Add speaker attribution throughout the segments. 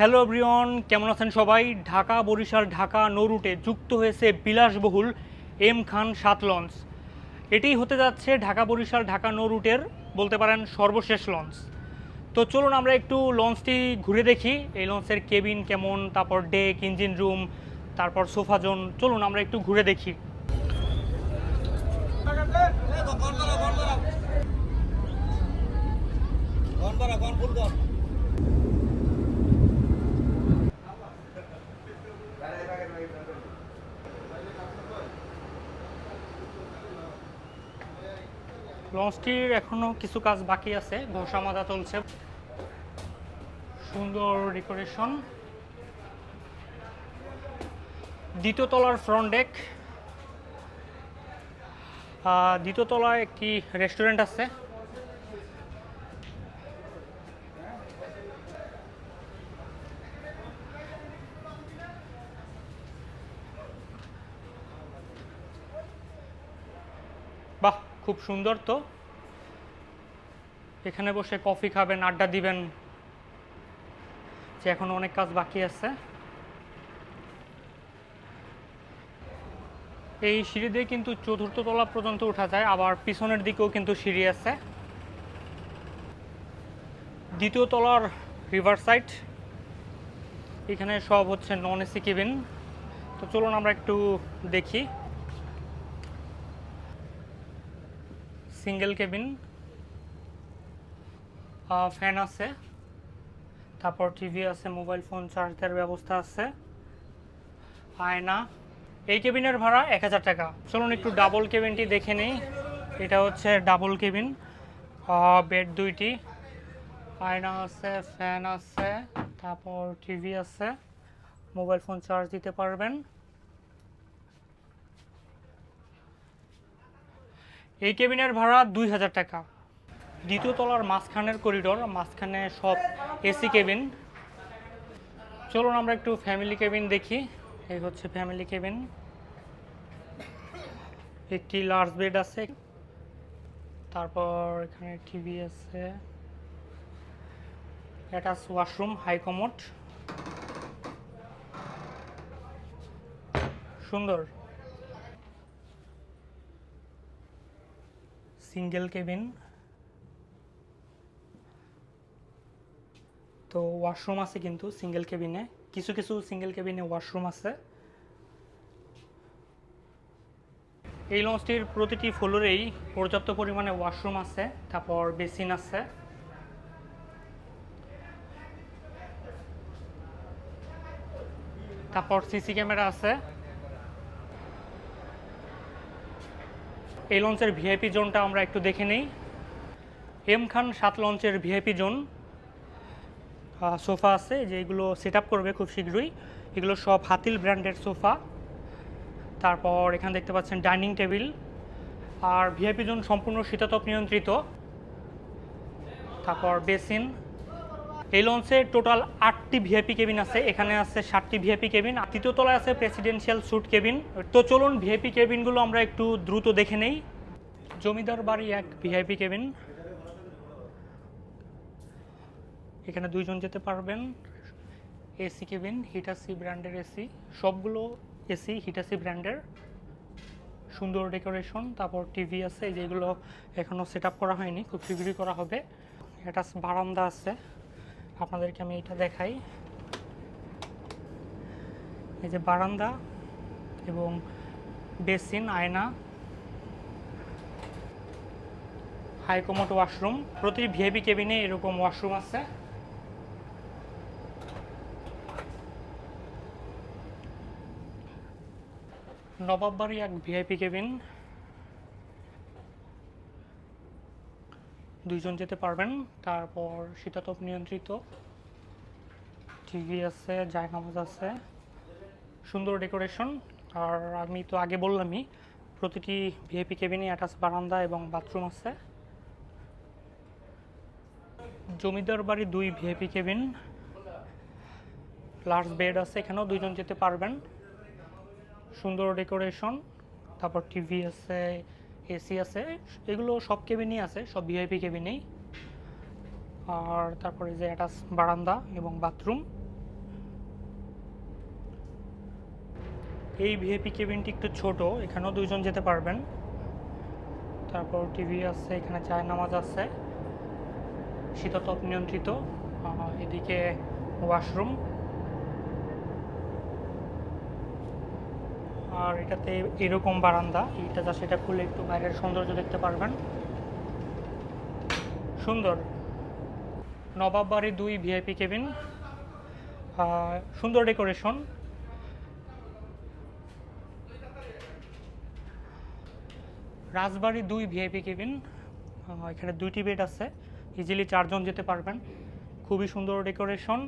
Speaker 1: Hello Brian কেমন আছেন সবাই? ঢাকা, বরিশাল, ঢাকা নৌ রুটে যুক্ত হয়েছে বিলাসবহুল এম খান সাত লঞ্চ। এটি হতে যাচ্ছে ঢাকা, বরিশাল, ঢাকা নৌ রুটের বলতে পারেন সর্বশেষ লঞ্চ। তো চলুন আমরা একটু লঞ্চটি ঘুরে দেখি। এই লঞ্চের কেবিন কেমন, তারপর ডেক, ইঞ্জিন রুম, তারপর সোফা জোন। চলুন আমরা একটু ঘুরে দেখি। লঞ্চটির এখনও কিছু কাজ বাকি আছে। ঘষা মাজা চলছে। সুন্দর ডেকোরেশন। দ্বিতীয় তলার ফ্রন্ট ডেক দ্বিতীয় তলায় একটি রেস্টুরেন্ট আছে। বাহ, খুব সুন্দর তো। এখানে বসে কফি খাবেন, আড্ডা দিবেন। যে এখন অনেক কাজ বাকি আছে। এই সিঁড়ি দিয়ে কিন্তু চতুর্থ তলা পর্যন্ত ওঠা যায়, আবার পিছনের দিকেও কিন্তু সিঁড়ি আছে। দ্বিতীয় তলার রিভার সাইড, এখানে সব হচ্ছে নন এসি কেবিন তো চলুন আমরা একটু দেখি। সিঙ্গেল কেবিন ফ্যান আছে। তারপর টিভি আছে মোবাইল ফোন চার্জ দেওয়ার ব্যবস্থা আছে। আয়না। এই কেবিনের ভাড়া এক হাজার টাকা। চলুন একটু ডাবল কেবিনটি দেখে নিই। এটা হচ্ছে ডাবল কেবিন বেড দুইটি। আয়না আছে ফ্যান আছে, তারপর টিভি আছে। মোবাইল ফোন চার্জ দিতে পারবেন। এই কেবিনের ভাড়া দুই হাজার টাকা। দ্বিতীয় তলার মাঝখানের করিডোর, মাঝখানে সব এসি কেবিন। চলুন আমরা একটু ফ্যামিলি কেবিন দেখি। এই হচ্ছে ফ্যামিলি কেবিন একটি লার্জ বেড আছে। তারপর এখানে টিভি আছে। অ্যাটাচ ওয়াশরুম হাই কমোড সুন্দর। সিঙ্গেল কেবিন তো ওয়াশরুম আছে কিন্তু সিঙ্গেল কেবিনে কিছু কিছু সিঙ্গেল কেবিনে ওয়াশরুম আছে। এই লঞ্চটির প্রতিটি ফ্লোরেই পর্যাপ্ত পরিমাণে ওয়াশরুম আছে, তারপর বেসিন আছে। তারপর সিসি ক্যামেরা আছে। এই লঞ্চের ভিআইপি জোনটা আমরা একটু দেখে নিই। এম খান সাত লঞ্চের ভিআইপি জোন সোফা আছে যেগুলো সেট আপ করবে খুব শীঘ্রই। এগুলো সব হাতিল ব্র্যান্ডের সোফা। তারপর এখানে দেখতে পাচ্ছেন ডাইনিং টেবিল আর ভিআইপি জোন সম্পূর্ণ শীতাতপ নিয়ন্ত্রিত। তারপর বেসিন। এই লঞ্চে টোটাল আটটি ভিআইপি কেবিন আছে। এখানে আছে সাতটি ভিআইপি কেবিন। আর তৃতীয় তলায় আছে প্রেসিডেন্সিয়াল স্যুট কেবিন। তো চলুন ভিআইপি কেবিনগুলো আমরা একটু দ্রুত দেখে নেই। জমিদার বাড়ি এক ভিআইপি কেবিন। এখানে দুইজন যেতে পারবেন। এসি কেবিন হিটাসি ব্র্যান্ডের এসি। সবগুলো এসি হিটাসি ব্র্যান্ডের। সুন্দর ডেকোরেশন, তারপর টিভি আছে যেগুলো এখনও সেট করা হয়নি, খুব শীঘ্রই করা হবে। এটা বারান্দা আছে। আপনাদেরকে আমি এটা দেখাই। এই যে বারান্দা এবং বেসিন, আয়না। হাইকমোট ওয়াশরুম। প্রতি ভিআইপি কেবিনে এরকম ওয়াশরুম আছে। নবাববাড়ি এক ভিআইপি কেবিন দুইজন যেতে পারবেন, তারপর শীতাতপ নিয়ন্ত্রিত। টিভি আছে, জায়নামাজ আছে। সুন্দর ডেকোরেশন, আর আমি তো আগে বললামই, প্রতিটি ভিআইপি কেবিনে অ্যাটাচ বারান্দা এবং বাথরুম আছে। জমিদার বাড়ি দুই ভিআইপি কেবিন লার্জ বেড আছে, এখানেও দুইজন যেতে পারবেন। সুন্দর ডেকোরেশন, তারপর টিভি আছে, এসি আছে, এগুলো সব কেবিনই আছে, সব ভিআইপি কেবিনেই। আর তারপরে যে অ্যাটাচ বারান্দা এবং বাথরুম। এই ভিআইপি কেবিনটি একটু ছোট, এখানেও দুইজন যেতে পারবেন। তারপর টিভি আছে, এখানে চায় নামাজ আছে। শীততাপ নিয়ন্ত্রিত এদিকে ওয়াশরুম আর এটাতে এরকম বারান্দা, এইটা যা সেটা খুলে একটু বাইরের সৌন্দর্য দেখতে পারবেন। সুন্দর। নবাব বাড়ি দুই ভিআইপি কেবিন সুন্দর ডেকোরেশন রাজবাড়ি দুই ভিআইপি কেবিন এখানে দুইটি বেড আছে। ইজিলি চারজন যেতে পারবেন। খুবই সুন্দর ডেকোরেশন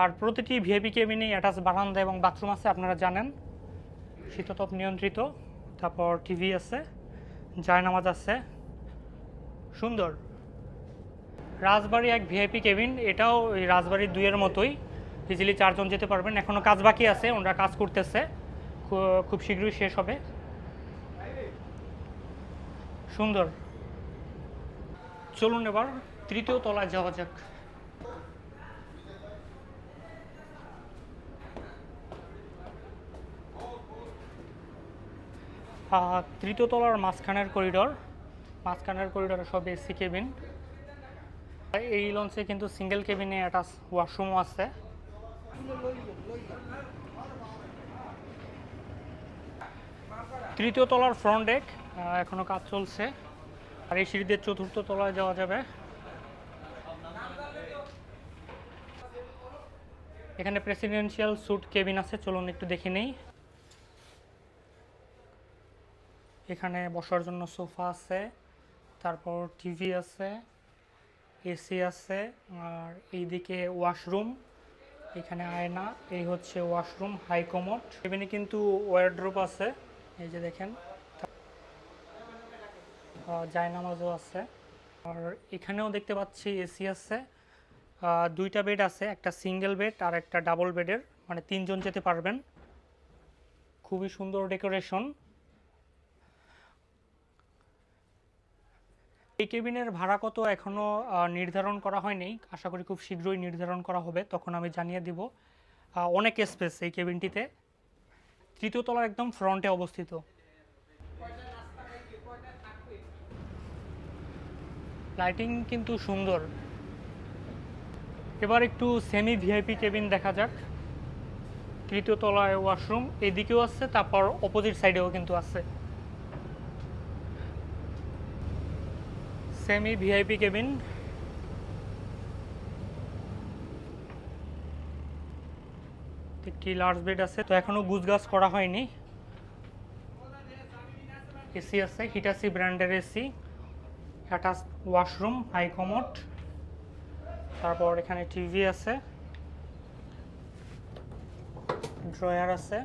Speaker 1: আর প্রতিটি ভিআইপি কেবিনেই অ্যাটাচ বারান্দা এবং বাথরুম আছে, আপনারা জানেন। শীততাপ নিয়ন্ত্রিত, তারপর টিভি আছে জায়নামাজ আছে। সুন্দর। রাজবাড়ি এক ভিআইপি কেবিন এটাও ওই রাজবাড়ির দুইয়ের মতোই। ইজিলি চারজন যেতে পারবেন। এখনও কাজ বাকি আছে, ওনারা কাজ করতেছে। খুব শীঘ্রই শেষ হবে। সুন্দর। চলুন এবার তৃতীয় তলায় যাওয়া যাক। তৃতীয় তলার মাঝখানের করিডর, মাঝখানের করিডরে সব এসি কেবিন। এই লঞ্চে কিন্তু সিঙ্গেল কেবিনে অ্যাটাচ ওয়াশরুমও আছে। তৃতীয় তলার ফ্রন্ট ডেক এখনও কাজ চলছে। আর এই সিঁড়িদের চতুর্থ তলায় যাওয়া যাবে। এখানে প্রেসিডেন্সিয়াল স্যুট কেবিন আছে, চলুন একটু দেখে নেই। এখানে বসার জন্য সোফা আছে, তারপর টিভি আছে, এসি আছে, আর এইদিকে ওয়াশরুম, এখানে আয়না, এই হচ্ছে ওয়াশরুম, হাই কমোড। এখানে কিন্তু ওয়ারড্রোপ আছে, এই যে দেখেন। জায়নামাজও আছে, আর এখানেও দেখতে পাচ্ছি এসি আছে। দুইটা বেড আছে, একটা সিঙ্গেল বেড আর একটা ডাবল বেডের মানে তিনজন যেতে পারবেন। খুবই সুন্দর ডেকোরেশন। এই কেবিনের ভাড়া কত এখনও নির্ধারণ করা হয়নি। আশা করি খুব শীঘ্রই নির্ধারণ করা হবে, তখন আমি জানিয়ে দিব। অনেক স্পেস এই কেবিনটিতে। তৃতীয় তলার একদম ফ্রন্টে অবস্থিত। লাইটিং কিন্তু সুন্দর। এবার একটু সেমি ভিআইপি কেবিন দেখা যাক। তৃতীয় তলায় ওয়াশরুম এদিকেও আছে, তারপর অপোজিট সাইডেও কিন্তু আছে। সেমি ভিআইপি কেবিন একটি লার্জ বেড আছে, তো এখনও গুজগাছ করা হয়নি। এসি আছে হিটাসি ব্র্যান্ডের AC attach washroom high commode তারপর এখানে টিভি আছে। ড্রয়ার আছে।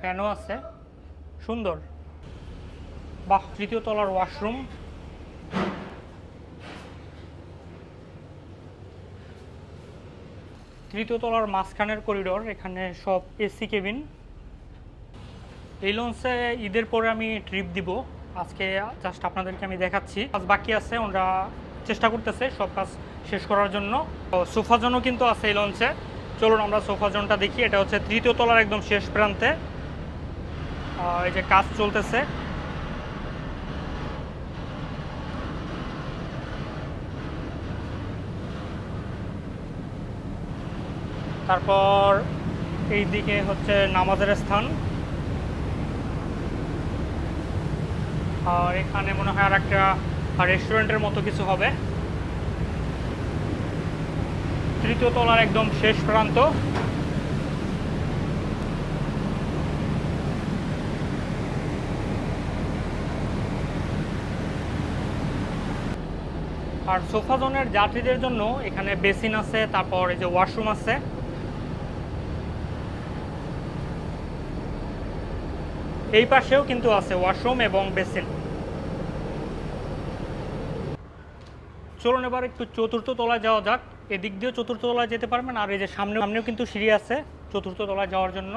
Speaker 1: ফ্যানও আছে। সুন্দর। বাহ, তৃতীয় তলার ওয়াশরুম। তৃতীয় তলার মাঝখানের করিডোর, এখানে সব এসি কেবিন। এই লঞ্চে ঈদের পরে আমি ট্রিপ দিব। আজকে জাস্ট আপনাদেরকে আমি দেখাচ্ছি। কাজ বাকি আছে ওরা চেষ্টা করতেছে সব কাজ শেষ করার জন্য। সোফা জোনও কিন্তু আছে এই লঞ্চে। চলুন আমরা সোফা জোনটা দেখি। এটা হচ্ছে তৃতীয় তলার একদম শেষ প্রান্তে। এই যে কাজ চলতেছে। তারপর এই দিকে হচ্ছে নামাজের স্থান। আর এখানে মনে হয় আর একটা রেস্টুরেন্টের মতো কিছু হবে। তৃতীয় তলার একদম শেষ প্রান্ত। আর সোফা জোনের যাত্রীদের জন্য এখানে বেসিন আছে, তারপর এই যে ওয়াশরুম আছে। এই পাশেও কিন্তু আছে ওয়াশরুম এবং বেসিন। চলুন এবার একটু চতুর্থ তলায় যাওয়া যাক। এদিক দিয়েও চতুর্থ তলায় যেতে পারবেন, আর এই যে সামনে সামনেও কিন্তু সিঁড়ি আছে চতুর্থ তলায় যাওয়ার জন্য।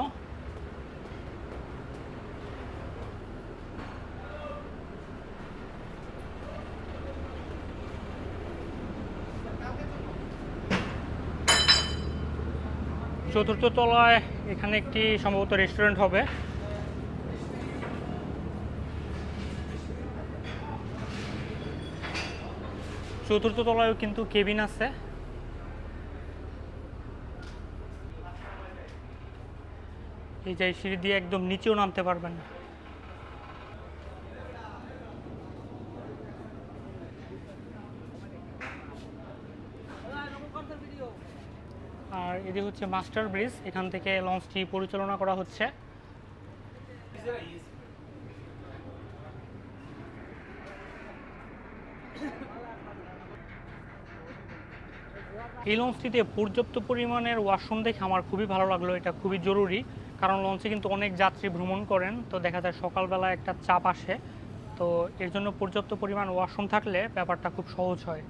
Speaker 1: চতুর্থ তলায় এখানে একটি সম্ভবত রেস্টুরেন্ট হবে। চতুর্থ তলায়ও কিন্তু কেবিন আছে। এই যে সিঁড়ি দিয়ে একদম নিচেও নামতে পারবেন আর এটি হচ্ছে মাস্টার ব্রিজ, এখান থেকে লঞ্চটি পরিচালনা করা হচ্ছে। এই লঞ্চটিতে পর্যাপ্ত পরিমাণের ওয়াশরুম দেখে আমার খুবই ভালো লাগল, এটা খুবই জরুরি। কারণ লঞ্চে কিন্তু অনেক যাত্রী ভ্রমণ করেন, তো দেখা যায় সকালবেলা একটা চাপ আসে। তো এর জন্য পর্যাপ্ত পরিমাণ ওয়াশরুম থাকলে ব্যাপারটা খুব সহজ হয়।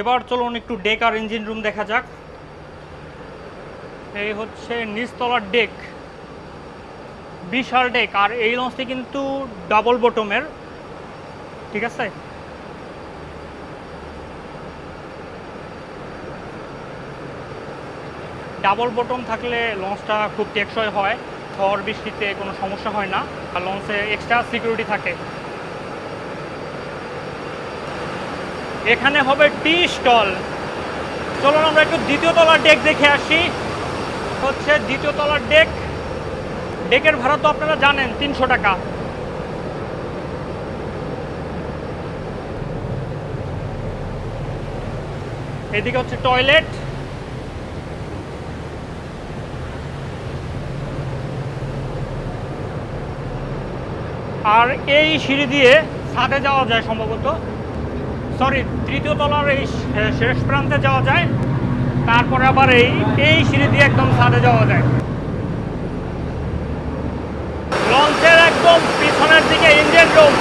Speaker 1: এবার চলুন একটু ডেক আর ইঞ্জিন রুম দেখা যাক। এই হচ্ছে নিচতলার ডেক বিশাল ডেক আর এই লঞ্চটি কিন্তু ডাবল বটমের ঠিক আছে? ডাবল বটম থাকলে লঞ্চটা খুব টেকসই হয় ঝড় বৃষ্টিতে কোনো সমস্যা হয় না, আর লঞ্চে এক্সট্রা সিকিউরিটি থাকে। এখানে হবে টি স্টল। চলুন আমরা একটু দ্বিতীয় তলার ডেক দেখে আসি। হচ্ছে দ্বিতীয় তলার ডেক ডেকের ভাড়া তো আপনারা জানেন, তিনশো টাকা। এদিকে হচ্ছে টয়লেট আর এই সিঁড়ি দিয়ে ছাদে যাওয়া যায় সম্ভবত। সরি তৃতীয় তলার এই শেষ প্রান্তে যাওয়া যায়। তারপরে আবার এই এই সিঁড়ি দিয়ে একদম ছাদে যাওয়া যায়। লঞ্চের একদম পিছনের দিকে ইঞ্জিন রুম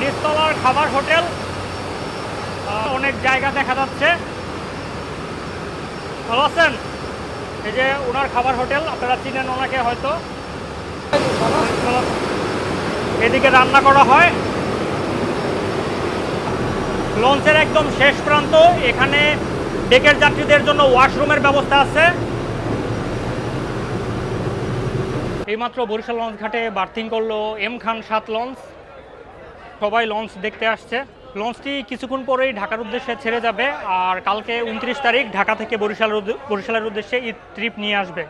Speaker 1: নিচতলার খাবার হোটেল। অনেক জায়গা দেখা যাচ্ছে। ভালো আছেন? এই যে ওনার খাবার হোটেল, আপনারা চিনেন ওনাকে হয়তো। এদিকে রান্না করা হয়। লঞ্চের একদম শেষ প্রান্ত। এখানে ডেকের যাত্রীদের জন্য ওয়াশরুমের ব্যবস্থা আছে। এইমাত্র বরিশাল লঞ্চ ঘাটে বার্থিং করল এম খান সাত লঞ্চ। সবাই লঞ্চ দেখতে আসছে। লঞ্চটি কিছুক্ষণ পরেই ঢাকার উদ্দেশ্যে ছেড়ে যাবে আর কালকে উনত্রিশ তারিখ ঢাকা থেকে বরিশালের বরিশালের উদ্দেশ্যে ঈদ ট্রিপ নিয়ে আসবে।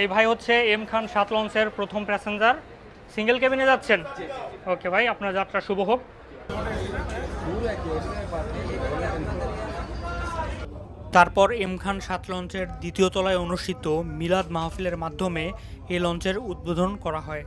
Speaker 1: এই ভাই হচ্ছে এম খান সাত লঞ্চের প্রথম প্যাসেঞ্জার। সিঙ্গেল কেবিনে যাচ্ছেন? ওকে ভাই, আপনার যাত্রা শুভ হোক। তারপর এম খান সাত লঞ্চের দ্বিতীয় তলায় অনুষ্ঠিত মিলাদ মাহফিলের মাধ্যমে এই লঞ্চের উদ্বোধন করা হয়।